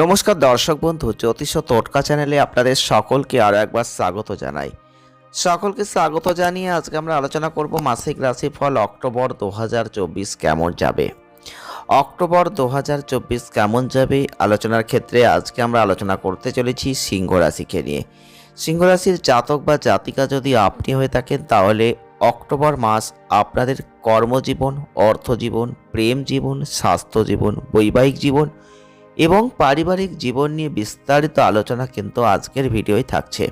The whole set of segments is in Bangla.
নমস্কার দর্শক বন্ধু, জ্যোতিষ ও টোটকা চ্যানেলে আপনাদের সকলকে আরও একবার স্বাগত জানাই। সকলকে স্বাগত জানিয়ে আজকে আমরা আলোচনা করব মাসিক রাশিফল অক্টোবর দু হাজার চব্বিশ কেমন যাবে। অক্টোবর দু হাজার চব্বিশ কেমন যাবে? আলোচনার ক্ষেত্রে আজকে আমরা আলোচনা করতে চলেছি সিংহ রাশিকে নিয়ে। সিংহ রাশির জাতক বা জাতিকা যদি আপনি হয়ে থাকেন, তাহলে অক্টোবর মাস আপনাদের কর্মজীবন, অর্থজীবন, প্রেম জীবন স্বাস্থ্য জীবন বৈবাহিক জীবন এবং পারিবারিক জীবন নিয়ে বিস্তারিত আলোচনা কিন্তু আজকের ভিডিওয় থাকছে।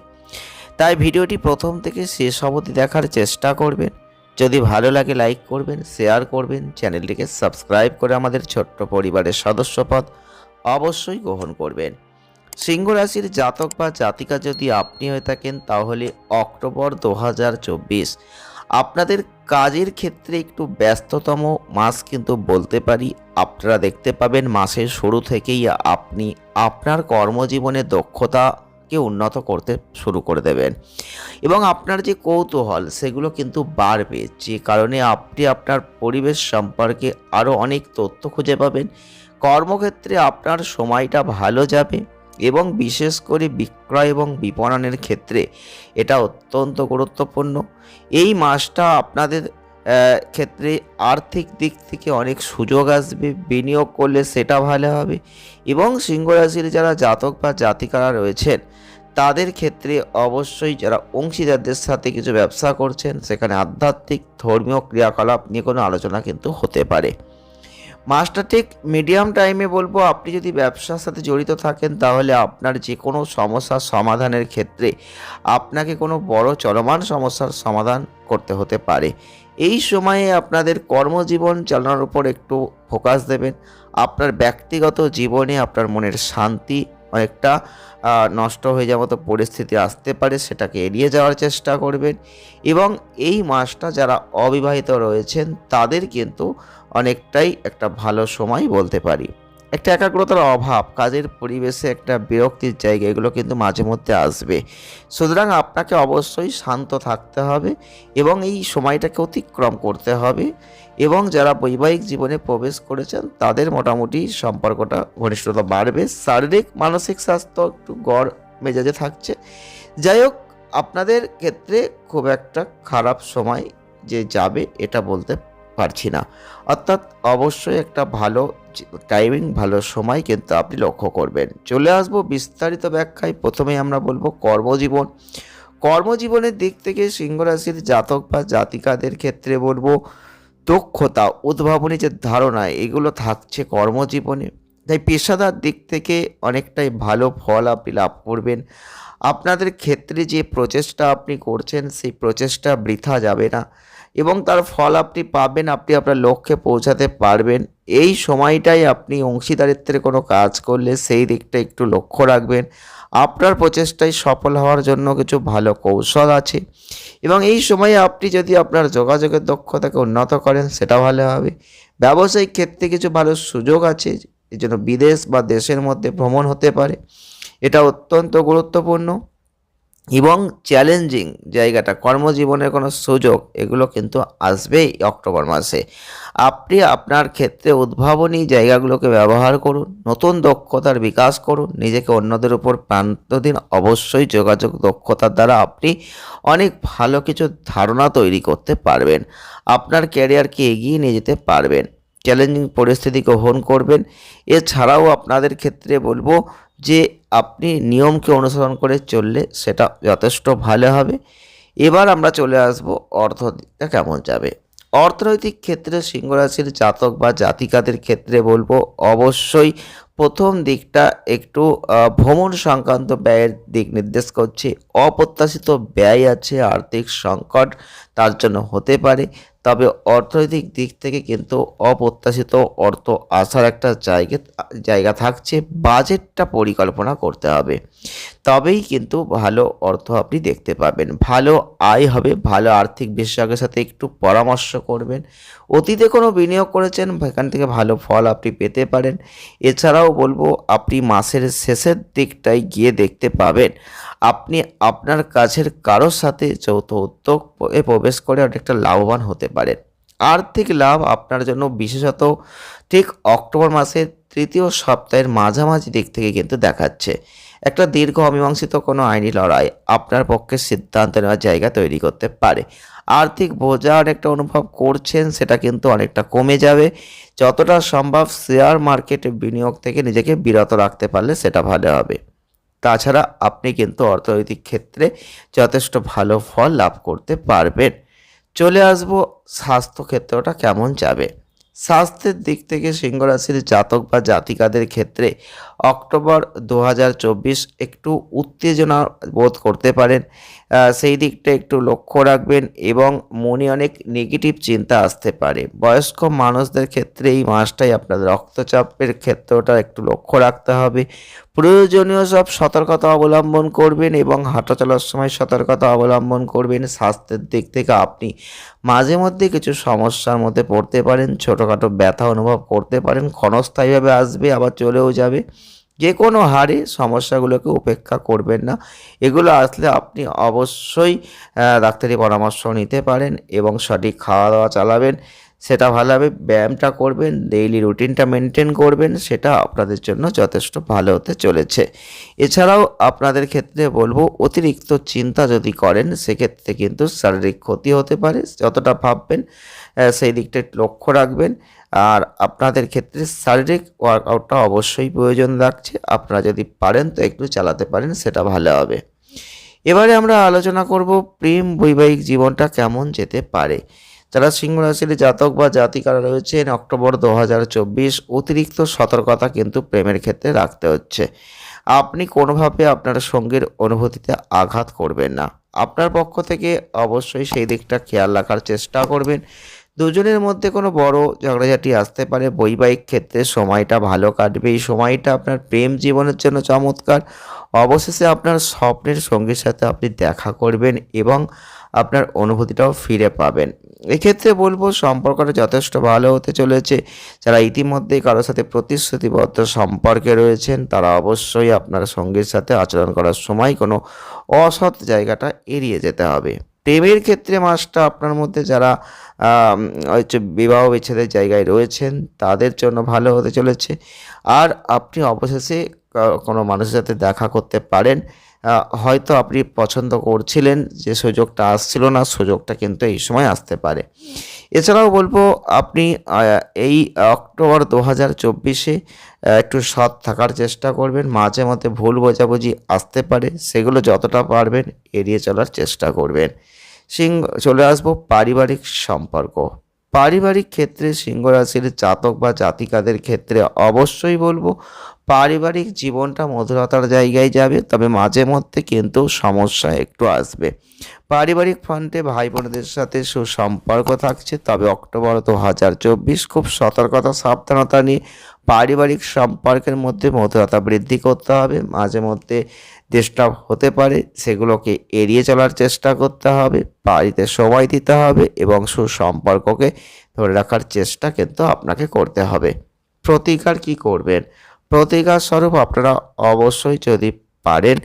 তাই ভিডিওটি প্রথম থেকে শেষ অবধি দেখার চেষ্টা করবেন। যদি ভালো লাগে লাইক করবেন, শেয়ার করবেন, চ্যানেলটিকে সাবস্ক্রাইব করে আমাদের ছোট্ট পরিবারের সদস্যপদ অবশ্যই গ্রহণ করবেন। সিংহ রাশির জাতক বা জাতিকা যদি আপনি হয়ে থাকেন, তাহলে অক্টোবর দু হাজার চব্বিশ আপনাদের কাজের ক্ষেত্রে একটু ব্যস্ততম মাস কিন্তু বলতে পারি। আপনারা দেখতে পাবেন মাসের শুরু থেকেই আপনি আপনার কর্মজীবনে দক্ষতাকে উন্নত করতে শুরু করে দেবেন। এবং আপনার যে কৌতূহল, সেগুলো কিন্তু বাড়বে। যে কারণে আপনি আপনার পরিবেশ সম্পর্কে আরও অনেক তথ্য খুঁজে পাবেন। কর্মক্ষেত্রে আপনার সময়টা ভালো যাবে। এবং বিশেষ করে বিক্রয় এবং বিপণনের ক্ষেত্রে এটা অত্যন্ত গুরুত্বপূর্ণ। এই মাসটা আপনাদের ক্ষেত্রে আর্থিক দিক থেকে অনেক সুযোগ আসবে, বিনিয়োগ করলে সেটা ভালো হবে এবং সিংহ রাশির যারা জাতক বা জাতিকারা রয়েছেন, তাদের ক্ষেত্রে অবশ্যই যারা অংশীদারদের সাথে কিছু ব্যবসা করছেন, সেখানে আধ্যাত্মিক ধর্মীয় ক্রিয়াকলাপ নিয়ে কোনো আলোচনা কিন্তু হতে পারে। মাসটা ঠিক মিডিয়াম টাইমে বলব, আপনি যদি ব্যবসার সাথে জড়িত থাকেন, তাহলে আপনার যে কোনো সমস্যার সমাধানের ক্ষেত্রে আপনাকে কোনো বড় চলমান সমস্যার সমাধান করতে হতে পারে। এই সময়ে আপনাদের কর্মজীবন চালানোর উপর একটু ফোকাস দেবেন। আপনার ব্যক্তিগত জীবনে আপনার মনের শান্তি অনেকটা নষ্ট হয়ে যাওয়ার মতো পরিস্থিতি আসতে পারে, সেটাকে এড়িয়ে যাওয়ার চেষ্টা করবেন। এবং এই মাসটা যারা অবিবাহিত রয়েছেন, তাদের কিন্তু অনেকটাই একটা ভালো সময় বলতে পারি। একটা একাগ্রতার অভাব, কাজের পরিবেশে একটা বিরক্তির জায়গা, এগুলো কিন্তু মাঝে মধ্যে আসবে। সুতরাং আপনাকে অবশ্যই শান্ত থাকতে হবে এবং এই সময়টাকে অতিক্রম করতে হবে এবং যারা বৈবাহিক জীবনে প্রবেশ করেছেন, তাদের মোটামুটি সম্পর্কটা ঘনিষ্ঠতা বাড়বে। শারীরিক, মানসিক স্বাস্থ্য একটু গড় মেজাজে থাকছে। যাই হোক, আপনাদের ক্ষেত্রে খুব একটা খারাপ সময় যে যাবে, এটা বলতে পারছি না। অর্থাৎ অবশ্যই একটা ভালো টাইমিং ভালো সময় কিন্তু আপনি লক্ষ্য করবেন। চলে আসব বিস্তারিত ব্যাখ্যায়। প্রথমেই আমরা বলব কর্মজীবন। কর্মজীবনের দিক থেকে সিংহ রাশির জাতক বা জাতিকাদের ক্ষেত্রে বলব দক্ষতা, উদ্ভাবনী যে ধারণা, এগুলো থাকছে কর্মজীবনে। তাই পেশাদার দিক থেকে অনেকটাই ভালো ফল আপনি লাভ করবেন। আপনাদের ক্ষেত্রে যে প্রচেষ্টা আপনি করছেন, সেই প্রচেষ্টা বৃথা যাবে না। এবং তার ফল আপনি পাবেন, আপনি আপনার লক্ষ্যে পৌঁছাতে পারবেন। এই সময়টাই আপনি অংশীদারিত্বের কোনো কাজ করলে সেই দিকটা একটু লক্ষ্য রাখবেন। আপনার প্রচেষ্টায় সফল হওয়ার জন্য কিছু ভালো কৌশল আছে এবং এই সময়ে আপনি যদি আপনার যোগাযোগের দক্ষতাকে উন্নত করেন, সেটা ভালো হবে। ব্যবসায়িক ক্ষেত্রে কিছু ভালো সুযোগ আছে এই জন্য বিদেশ বা দেশের মধ্যে ভ্রমণ হতে পারে। এটা অত্যন্ত গুরুত্বপূর্ণ। এবং চ্যালেঞ্জিং জায়গাটা, কর্মজীবনের কোনো সুযোগ, এগুলো কিন্তু আসবেই অক্টোবর মাসে। আপনি আপনার ক্ষেত্রে উদ্ভাবনী জায়গাগুলোকে ব্যবহার করুন, নতুন দক্ষতার বিকাশ করুন, নিজেকে অন্যদের উপর প্রান্ত দিন অবশ্যই যোগাযোগ দক্ষতার দ্বারা আপনি অনেক ভালো কিছু ধারণা তৈরি করতে পারবেন। আপনার ক্যারিয়ারকে এগিয়ে নিয়ে যেতে পারবেন। চ্যালেঞ্জিং পরিস্থিতি গ্রহণ করবেন। এছাড়াও আপনাদের ক্ষেত্রে বলব যে আপনি নিয়মকে অনুসরণ করে চললে সেটা যথেষ্ট ভালো হবে। এবার আমরা চলে আসব অর্থনীতিটা কেমন যাবে? অর্থনৈতিক ক্ষেত্রে সিংহরাশির জাতক বা জাতিকাদের ক্ষেত্রে বলব অবশ্যই প্রথম দিকটা একটু ভ্রমণ সংক্রান্ত ব্যয়ের দিক নির্দেশ করছে। অপ্রত্যাশিত ব্যয় আছে, আর্থিক সংকট তার জন্য হতে পারে, তবে অর্থনৈতিক দিক থেকে কিন্তু অপ্রত্যাশিত অর্থ আসার একটা জায়গা জায়গা থাকছে, বাজেটটা পরিকল্পনা করতে হবে। তবেই কিন্তু ভালো অর্থ আপনি দেখতে পাবেন। ভালো আয় হবে, ভালো আর্থিক বিশেষজ্ঞের সাথে একটু পরামর্শ করবেন। অতীতে কোনো বিনিয়োগ করেছেন সেখান থেকে ভালো ফল আপনি পেতে পারেন। এছাড়াও বলব, আপনি মাসের শেষের দিকটায় গিয়ে দেখতে পাবেন। আপনি আপনার কাছের কারোর সাথে যৌথ উদ্যোগ প্রবেশ করে অনেকটা লাভবান হতে পারেন। আর্থিক লাভ আপনার জন্য বিশেষত ঠিক অক্টোবর মাসের তৃতীয় সপ্তাহের মাঝামাঝি দিক থেকে কিন্তু দেখাচ্ছে। একটা দীর্ঘ অমীমাংসিত কোনো আইনি লড়াই আপনার পক্ষে সিদ্ধান্ত নেওয়ার জায়গা তৈরি করতে পারে। আর্থিক বোঝার একটা অনুভব করছেন সেটা কিন্তু অনেকটা কমে যাবে। যতটা সম্ভব শেয়ার মার্কেটে বিনিয়োগ থেকে নিজেকে বিরত রাখতে পারলে সেটা ভালো হবে। তাছাড়া আপনি কিন্তু অর্থনৈতিক ক্ষেত্রে যথেষ্ট ভালো ফল লাভ করতে পারবেন। চলে আসব স্বাস্থ্য ক্ষেত্রটা কেমন যাবে? স্বাস্থ্যের দিক থেকে সিংহ রাশির জাতক বা জাতিকাদের ক্ষেত্রে অক্টোবর দু হাজার চব্বিশ একটু উত্তেজনা বোধ করতে পারেন। সেই দিকটা একটু লক্ষ্য রাখবেন এবং মনে অনেক নেগেটিভ চিন্তা আসতে পারে। বয়স্ক মানুষদের ক্ষেত্রে এই মাসটাই আপনাদের রক্তচাপের ক্ষেত্রটা একটু লক্ষ্য রাখতে হবে। প্রয়োজনীয় সব সতর্কতা অবলম্বন করবেন এবং হাঁটা চলার সময় সতর্কতা অবলম্বন করবেন স্বাস্থ্যের দিক থেকে আপনি মাঝে মধ্যে কিছু সমস্যার মধ্যে পড়তে পারেন, ছোটোখাটো ব্যথা অনুভব করতে পারেন, ক্ষণস্থায়ীভাবে আসবে, আবার চলেও যাবে। যে কোনো হারে সমস্যাগুলোকে উপেক্ষা করবেন না। এগুলো আসলে আপনি অবশ্যই ডাক্তারি পরামর্শ নিতে পারেন এবং সঠিক খাওয়া দাওয়া চালাবেন। সেটা ভালোভাবে ব্যায়ামটা করবেন ডেইলি রুটিনটা মেনটেন করবেন, সেটা আপনাদের জন্য যথেষ্ট ভালো হতে চলেছে। এছাড়াও আপনাদের ক্ষেত্রে বলব, অতিরিক্ত চিন্তা যদি করেন, সেক্ষেত্রে কিন্তু শারীরিক ক্ষতি হতে পারে, যতটা ভাববেন সেই দিকটা লক্ষ্য রাখবেন। আর আপনাদের ক্ষেত্রে শারীরিক ওয়ার্কআউটটা অবশ্যই প্রয়োজন লাগছে, আপনারা যদি পারেন তো একটু চালাতে পারেন, সেটা ভালো হবে। এবারে আমরা আলোচনা করব, প্রেম বৈবাহিক জীবনটা কেমন যেতে পারে? যারা সিংহ রাশির জাতক বা জাতিকারা রয়েছেন, অক্টোবর দু হাজার চব্বিশ অতিরিক্ত সতর্কতা কিন্তু প্রেমের ক্ষেত্রে রাখতে হচ্ছে। আপনি কোনোভাবে আপনার সঙ্গীর অনুভূতিতে আঘাত করবেন না। আপনার পক্ষ থেকে অবশ্যই সেই দিকটা খেয়াল রাখার চেষ্টা করবেন। দুজনের মধ্যে কোনো বড় ঝগড়াঝাটি আসতে পারে। বৈবাহিক ক্ষেত্রে সময়টা ভালো কাটবে। এই সময়টা আপনার প্রেম জীবনের জন্য চমৎকার। অবশেষে আপনার স্বপ্নের সঙ্গীর সাথে আপনি দেখা করবেন এবং আপনার অনুভূতিটাও ফিরে পাবেন। এক্ষেত্রে বলব সম্পর্কটা যথেষ্ট ভালো হতে চলেছে। যারা ইতিমধ্যেই কারোর সাথে প্রতিশ্রুতিবদ্ধ সম্পর্কে রয়েছেন, তারা অবশ্যই আপনার সঙ্গীর সাথে আচরণ করার সময় কোনো অসৎ জায়গাটা এড়িয়ে যেতে হবে। প্রেমের ক্ষেত্রে মাসটা আপনার মধ্যে যারা হচ্ছে বিবাহ বিচ্ছেদের জায়গায় রয়েছেন, তাদের জন্য ভালো হতে চলেছে। আর আপনি অবশেষে কোনো মানুষের সাথে দেখা করতে পারেন। হয়তো আপনি পছন্দ করছিলেন যে সুযোগটা আসছিল না, সুযোগটা কিন্তু এই সময় আসতে পারে। এছাড়াও বলব, আপনি এই অক্টোবর দু হাজার চব্বিশে একটু সৎ থাকার চেষ্টা করবেন, মাঝে মধ্যে ভুল বোঝাবুঝি আসতে পারে, সেগুলো যতটা পারবেন এড়িয়ে চলার চেষ্টা করবেন। সিং, চলে আসব, পারিবারিক সম্পর্ক। পারিবারিক ক্ষেত্রে সিংহ রাশির জাতক বা জাতিকাদের ক্ষেত্রে অবশ্যই বলব, পারিবারিক জীবনটা মধুরতার জায়গায় যাবে, তবে মাঝে মধ্যে কিন্তু সমস্যা একটু আসবে। পারিবারিক ফ্রন্টে ভাই বোনদের সাথে সুসম্পর্ক থাকছে, তবে অক্টোবর দু হাজার চব্বিশ খুব সতর্কতা, সাবধানতা নিয়ে পারিবারিক সম্পর্কের মধ্যে মধুরতা বৃদ্ধি করতে হবে। মাঝে মধ্যে ডিস্টার্ব হতে পারে, সেগুলোকে এড়িয়ে চলার চেষ্টা করতে হবে, বাড়িতে সময় দিতে হবে এবং সুসম্পর্ককে ধরে রাখার চেষ্টা কিন্তু আপনাকে করতে হবে। প্রতিকার কি করবেন? প্রতিকার স্বরূপ আপনারা অবশ্যই যদি পারেন,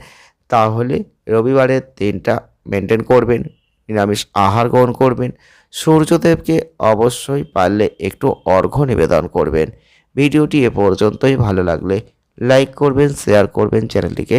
তাহলে রবিবারের দিনটা মেনটেন করবেন, নিরামিষ আহার গ্রহণ করবেন, সূর্যদেবকে অবশ্যই পারলে একটু অর্ঘ্য নিবেদন করবেন। ভিডিওটি এ পর্যন্তই, ভালো লাগলে লাইক করবেন, শেয়ার করবেন, চ্যানেলটিকে